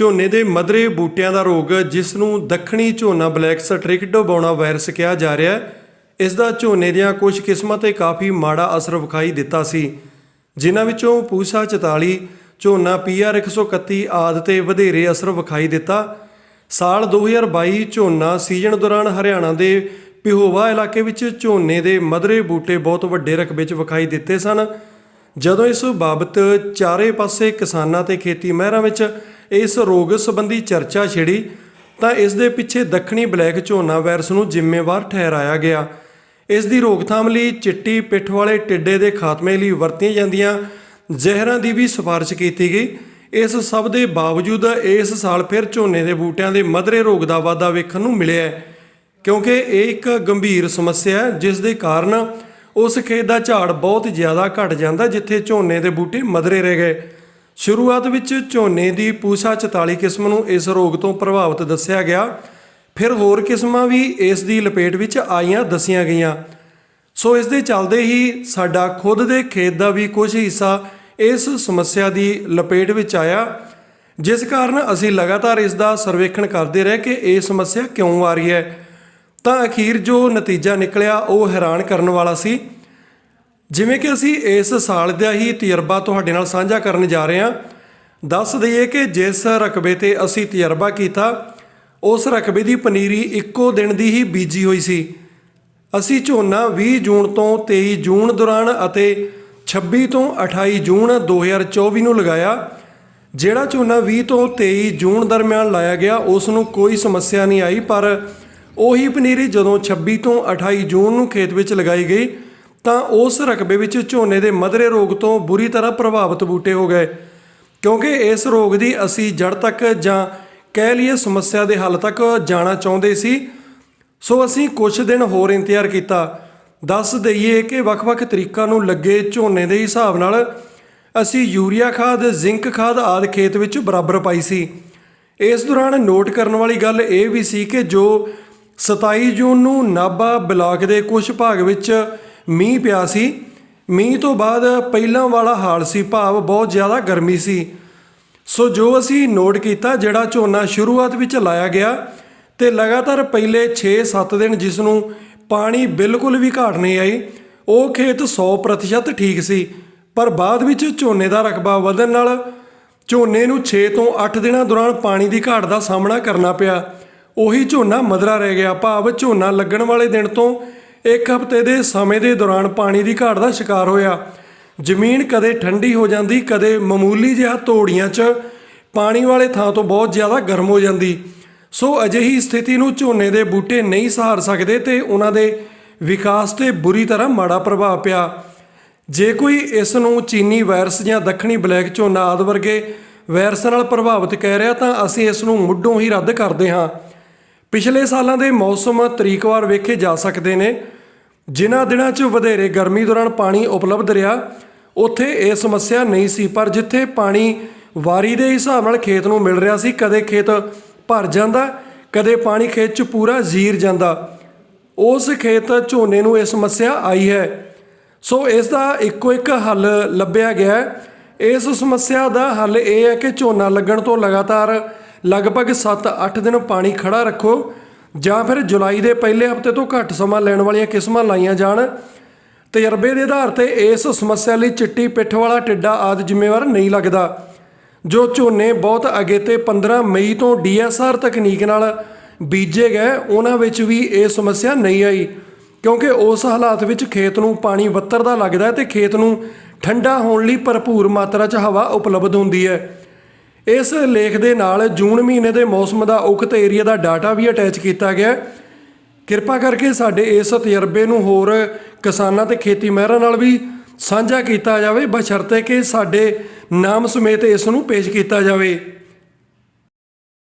ਝੋਨੇ ਦੇ ਮਧਰੇ ਬੂਟਿਆਂ ਦਾ ਰੋਗ, ਜਿਸ ਨੂੰ ਦੱਖਣੀ ਝੋਨਾ ਬਲੈਕ ਸਟ੍ਰਿਕਟ ਬੌਣਾ ਵਾਇਰਸ ਕਿਹਾ ਜਾ ਰਿਹਾ ਹੈ। ਇਸ ਦਾ ਝੋਨੇ ਦੀਆਂ ਕੁਝ ਕਿਸਮਾਂ ਤੇ ਕਾਫੀ ਮਾੜਾ ਅਸਰ ਵਿਖਾਈ ਦਿੱਤਾ ਸੀ। ਜਿਨ੍ਹਾਂ ਵਿੱਚੋਂ ਪੂਸਾ 44 ਝੋਨਾ, ਪੀਆਰ 131 ਆਦਿ ਤੇ ਵਧੇਰੇ ਅਸਰ ਵਿਖਾਈ ਦਿੱਤਾ। ਸਾਲ 2022 ਝੋਨਾ ਸੀਜ਼ਨ ਦੌਰਾਨ ਹਰਿਆਣਾ ਦੇ ਪਿਹੋਵਾ ਇਲਾਕੇ ਵਿੱਚ ਝੋਨੇ ਦੇ ਮਧਰੇ ਬੂਟੇ ਬਹੁਤ ਵੱਡੇ ਰਕਬੇ 'ਚ ਵਿਖਾਈ ਦਿੱਤੇ ਸਨ। ਜਦੋਂ ਇਸ ਬਾਬਤ ਚਾਰੇ ਪਾਸੇ ਕਿਸਾਨਾਂ ਤੇ ਖੇਤੀ ਮਹਿਰਾਂ ਵਿੱਚ ਇਸ ਰੋਗ ਸੰਬੰਧੀ ਚਰਚਾ ਛਿੜੀ ਤਾਂ ਇਸ ਦੇ ਪਿੱਛੇ ਦੱਖਣੀ ਬਲੈਕ ਝੋਨਾ ਵਾਇਰਸ ਨੂੰ ਜ਼ਿੰਮੇਵਾਰ ਠਹਿਰਾਇਆ ਗਿਆ। ਇਸ ਦੀ ਰੋਕਥਾਮ ਲਈ ਚਿੱਟੀ ਪਿੱਠ ਵਾਲੇ ਟਿੱਡੇ ਦੇ ਖਾਤਮੇ ਲਈ ਵਰਤੀਆਂ ਜਾਂਦੀਆਂ ਜ਼ਹਿਰਾਂ ਦੀ ਵੀ ਸਿਫਾਰਿਸ਼ ਕੀਤੀ ਗਈ। ਇਸ ਸਭ ਦੇ ਬਾਵਜੂਦ ਇਸ ਸਾਲ ਫਿਰ ਝੋਨੇ ਦੇ ਬੂਟਿਆਂ ਦੇ ਮਧਰੇ ਰੋਗ ਦਾ ਵਾਧਾ ਵੇਖਣ ਨੂੰ ਮਿਲਿਆ ਹੈ, ਕਿਉਂਕਿ ਇਹ ਇੱਕ ਗੰਭੀਰ ਸਮੱਸਿਆ ਹੈ, ਜਿਸ ਦੇ ਕਾਰਨ ਉਸ ਖੇਤ ਦਾ ਝਾੜ ਬਹੁਤ ਜ਼ਿਆਦਾ ਘਟ ਜਾਂਦਾ ਜਿੱਥੇ ਝੋਨੇ ਦੇ ਬੂਟੇ ਮਧਰੇ ਰਹਿ ਗਏ। ਸ਼ੁਰੂਆਤ ਵਿੱਚ ਝੋਨੇ ਦੀ ਪੂਸਾ 44 ਕਿਸਮ ਨੂੰ ਇਸ ਰੋਗ ਤੋਂ ਪ੍ਰਭਾਵਿਤ ਦੱਸਿਆ ਗਿਆ। ਫਿਰ ਹੋਰ ਕਿਸਮਾਂ ਵੀ ਇਸ ਦੀ ਲਪੇਟ ਵਿੱਚ ਆਈਆਂ, ਦੱਸੀਆਂ ਗਈਆਂ। ਸੋ ਇਸ ਦੇ ਚੱਲਦੇ ਹੀ ਸਾਡਾ ਖੁਦ ਦੇ ਖੇਤ ਦਾ ਵੀ ਕੁਝ ਹਿੱਸਾ ਇਸ ਸਮੱਸਿਆ ਦੀ ਲਪੇਟ ਵਿੱਚ ਆਇਆ। ਜਿਸ ਕਾਰਨ ਅਸੀਂ ਲਗਾਤਾਰ ਇਸ ਦਾ ਸਰਵੇਖਣ ਕਰਦੇ ਰਹੇ ਕਿ ਇਹ ਸਮੱਸਿਆ ਕਿਉਂ ਆ ਰਹੀ ਹੈ। ਤਾਂ ਅਖੀਰ ਜੋ ਨਤੀਜਾ ਨਿਕਲਿਆ, ਉਹ ਹੈਰਾਨ ਕਰਨ ਵਾਲਾ ਸੀ। ਜਿਵੇਂ ਕਿ ਅਸੀਂ ਇਸ ਸਾਲ ਦਾ ਹੀ ਤਜਰਬਾ ਤੁਹਾਡੇ ਨਾਲ ਸਾਂਝਾ ਕਰਨ ਜਾ ਰਹੇ ਹਾਂ। ਦੱਸ ਦਈਏ ਕਿ ਜਿਸ ਰਕਬੇ ਤੇ ਅਸੀਂ ਤਜਰਬਾ ਕੀਤਾ, ਉਸ ਰਕਬੇ ਦੀ ਪਨੀਰੀ ਇੱਕੋ ਦਿਨ ਦੀ ਹੀ ਬੀਜੀ ਹੋਈ ਸੀ। ਅਸੀਂ ਝੋਨਾ 20 ਜੂਨ ਤੋਂ 23 ਜੂਨ ਦੌਰਾਨ ਅਤੇ 26 ਤੋਂ 28 ਜੂਨ 2024 ਨੂੰ ਲਗਾਇਆ, ਜਿਹੜਾ ਝੋਨਾ 20 ਤੋਂ 23 ਜੂਨ ਦਰਮਿਆਨ ਲਾਇਆ ਗਿਆ, ਉਸ ਨੂੰ ਕੋਈ ਸਮੱਸਿਆ ਨਹੀਂ ਆਈ, ਪਰ ਉਹੀ ਪਨੀਰੀ ਜਦੋਂ 26 ਤੋਂ 28 ਜੂਨ ਨੂੰ ਖੇਤ ਵਿੱਚ ਲਗਾਈ ਗਈ ਤਾਂ ਉਸ ਰਕਬੇ ਵਿੱਚ ਝੋਨੇ ਦੇ ਮਧਰੇ ਰੋਗ ਤੋਂ ਬੁਰੀ ਤਰ੍ਹਾਂ ਪ੍ਰਭਾਵਿਤ ਬੂਟੇ ਹੋ ਗਏ। ਕਿਉਂਕਿ ਇਸ ਰੋਗ ਦੀ ਅਸੀਂ ਜੜ ਤੱਕ ਜਾਂ ਕਹਿ ਲਈਏ ਸਮੱਸਿਆ ਦੇ ਹੱਲ ਤੱਕ ਜਾਣਾ ਚਾਹੁੰਦੇ ਸੀ। ਸੋ ਅਸੀਂ ਕੁਝ ਦਿਨ ਹੋਰ ਇੰਤਜ਼ਾਰ ਕੀਤਾ। ਦੱਸ ਦਈਏ ਕਿ ਵੱਖ-ਵੱਖ ਤਰੀਕਾਂ ਨੂੰ ਲੱਗੇ ਝੋਨੇ ਦੇ ਹਿਸਾਬ ਨਾਲ ਅਸੀਂ ਯੂਰੀਆ ਖਾਦ, ਜ਼ਿੰਕ ਖਾਦ ਆਦਿ ਖੇਤ ਵਿੱਚ ਬਰਾਬਰ ਪਾਈ ਸੀ। ਇਸ ਦੌਰਾਨ ਨੋਟ ਕਰਨ ਵਾਲੀ ਗੱਲ ਇਹ ਵੀ ਸੀ ਕਿ ਜੋ 27 ਜੂਨ ਨੂੰ ਨਾਭਾ ਬਲਾਕ ਦੇ ਕੁਝ ਭਾਗ ਵਿੱਚ ਮੀਂਹ ਪਿਆ ਸੀ। ਮੀਂਹ ਤੋਂ ਬਾਅਦ ਪਹਿਲਾਂ ਵਾਲਾ ਹਾਲ ਸੀ, ਭਾਵ ਬਹੁਤ ਜ਼ਿਆਦਾ ਗਰਮੀ ਸੀ। ਸੋ ਜੋ ਅਸੀਂ ਨੋਟ ਕੀਤਾ, ਜਿਹੜਾ ਝੋਨਾ ਸ਼ੁਰੂਆਤ ਵਿੱਚ ਲਾਇਆ ਗਿਆ ਤੇ ਲਗਾਤਾਰ ਪਹਿਲੇ 6-7 ਦਿਨ ਜਿਸ ਨੂੰ ਪਾਣੀ ਬਿਲਕੁਲ ਵੀ ਘਾਟ ਨਹੀਂ ਆਈ, ਉਹ ਖੇਤ 100% ਠੀਕ ਸੀ। ਪਰ ਬਾਅਦ ਵਿੱਚ ਝੋਨੇ ਦਾ ਰਕਬਾ ਵਧਣ ਨਾਲ ਝੋਨੇ ਨੂੰ 6 ਤੋਂ 8 ਦਿਨਾਂ ਦੌਰਾਨ ਪਾਣੀ ਦੀ ਘਾਟ ਦਾ ਸਾਹਮਣਾ ਕਰਨਾ ਪਿਆ। ਉਹੀ ਝੋਨਾ ਮਧਰਾ ਰਹਿ ਗਿਆ। ਭਾਵ ਝੋਨਾ ਲੱਗਣ ਵਾਲੇ ਦਿਨ ਤੋਂ ਇੱਕ ਹਫ਼ਤੇ ਦੇ ਸਮੇਂ ਦੇ ਦੌਰਾਨ ਪਾਣੀ ਦੀ ਘਾਟ ਦਾ ਸ਼ਿਕਾਰ ਹੋਇਆ। ਜ਼ਮੀਨ ਕਦੇ ਠੰਡੀ ਹੋ ਜਾਂਦੀ, ਕਦੇ ਮਾਮੂਲੀ ਜਿਹਾ ਤੋੜੀਆਂ 'ਚ ਪਾਣੀ ਵਾਲੇ ਥਾਂ ਤੋਂ ਬਹੁਤ ਜ਼ਿਆਦਾ ਗਰਮ ਹੋ ਜਾਂਦੀ। ਸੋ ਅਜਿਹੀ ਸਥਿਤੀ ਨੂੰ ਝੋਨੇ ਦੇ ਬੂਟੇ ਨਹੀਂ ਸਹਾਰ ਸਕਦੇ ਤੇ ਉਹਨਾਂ ਦੇ ਵਿਕਾਸ ਤੇ ਬੁਰੀ ਤਰ੍ਹਾਂ ਮਾੜਾ ਪ੍ਰਭਾਵ ਪਿਆ। ਜੇ ਕੋਈ ਇਸ ਨੂੰ ਚੀਨੀ ਵਾਇਰਸ ਜਾਂ ਦੱਖਣੀ ਬਲੈਕ ਝੋਨਾ ਆਦਿ ਵਰਗੇ ਵਾਇਰਸ ਨਾਲ ਪ੍ਰਭਾਵਿਤ ਕਹਿ ਰਿਹਾ ਤਾਂ ਅਸੀਂ ਇਸ ਨੂੰ ਮੁੱਢੋਂ ਹੀ ਰੱਦ ਕਰਦੇ ਹਾਂ। ਪਿਛਲੇ ਸਾਲਾਂ ਦੇ ਮੌਸਮ ਤਰੀਕਵਾਰ ਵੇਖੇ ਜਾ ਸਕਦੇ ਨੇ। ਜਿਨ੍ਹਾਂ ਦਿਨਾਂ 'ਚ ਵਧੇਰੇ ਗਰਮੀ ਦੌਰਾਨ ਪਾਣੀ ਉਪਲਬਧ ਰਿਹਾ, ਉੱਥੇ ਇਹ ਸਮੱਸਿਆ ਨਹੀਂ ਸੀ, ਪਰ ਜਿੱਥੇ ਪਾਣੀ ਵਾਰੀ ਦੇ ਹਿਸਾਬ ਨਾਲ ਖੇਤ ਨੂੰ ਮਿਲ ਰਿਹਾ ਸੀ, ਕਦੇ ਖੇਤ ਭਰ ਜਾਂਦਾ, ਕਦੇ ਪਾਣੀ ਖੇਤ 'ਚ ਪੂਰਾ ਜ਼ੀਰ ਜਾਂਦਾ। ਉਸ ਖੇਤ ਝੋਨੇ ਨੂੰ ਇਹ ਸਮੱਸਿਆ ਆਈ ਹੈ। ਸੋ ਇਸ ਦਾ ਇੱਕੋ ਇੱਕ ਹੱਲ ਲੱਭਿਆ ਗਿਆ ਇਸ ਸਮੱਸਿਆ ਦਾ ਹੱਲ ਇਹ ਹੈ ਕਿ ਝੋਨਾ ਲੱਗਣ ਤੋਂ ਲਗਾਤਾਰ ਲਗਭਗ 7-8 ਦਿਨ ਪਾਣੀ ਖੜਾ ਰੱਖੋ ਜਾਂ ਫਿਰ ਜੁਲਾਈ ਦੇ ਪਹਿਲੇ ਹਫ਼ਤੇ ਤੋਂ ਘੱਟ ਸਮਾਂ ਲੈਣ ਵਾਲੀਆਂ ਕਿਸਮਾਂ ਲਾਈਆਂ ਜਾਣ। ਤਜਰਬੇ ਦੇ ਆਧਾਰ ਤੇ ਇਸ ਸਮੱਸਿਆ ਲਈ ਚਿੱਟੀ ਪਿੱਠ ਵਾਲਾ ਟਿੱਡਾ ਆਦਿ ਜ਼ਿੰਮੇਵਾਰ ਨਹੀਂ ਲੱਗਦਾ, ਜੋ ਝੋਨੇ ਬਹੁਤ ਅਗੇ ਤੇ 15 ਮਈ ਤੋਂ ਡੀਐਸਆਰ ਤਕਨੀਕ ਨਾਲ ਬੀਜੇ ਗਏ, ਉਹਨਾਂ ਵਿੱਚ ਵੀ ਇਹ ਸਮੱਸਿਆ ਨਹੀਂ ਆਈ, ਕਿਉਂਕਿ ਉਸ ਹਾਲਾਤ ਵਿੱਚ ਖੇਤ ਨੂੰ ਪਾਣੀ ਵੱਤਰਦਾ ਲੱਗਦਾ ਹੈ ਤੇ ਖੇਤ ਨੂੰ ਠੰਡਾ ਹੋਣ ਲਈ ਭਰਪੂਰ ਮਾਤਰਾ 'ਚ ਹਵਾ ਉਪਲਬਧ ਹੁੰਦੀ ਹੈ। ਇਸ ਲੇਖ ਦੇ ਨਾਲ ਜੂਨ ਮਹੀਨੇ ਦੇ ਮੌਸਮ ਦਾ ਉਕਤ ਏਰੀਆ ਦਾ ਡਾਟਾ ਵੀ ਅਟੈਚ ਕੀਤਾ ਗਿਆ ਕਿਰਪਾ ਕਰਕੇ ਸਾਡੇ ਇਸ ਤਜਰਬੇ ਨੂੰ ਹੋਰ ਕਿਸਾਨਾਂ ਤੇ ਖੇਤੀ ਮਹਿਰਾਂ ਨਾਲ ਵੀ ਸਾਂਝਾ ਕੀਤਾ ਜਾਵੇ, ਬਸ਼ਰਤੇ ਕਿ ਸਾਡੇ ਨਾਮ ਸਮੇਤ ਇਸ ਨੂੰ ਪੇਸ਼ ਕੀਤਾ ਜਾਵੇ।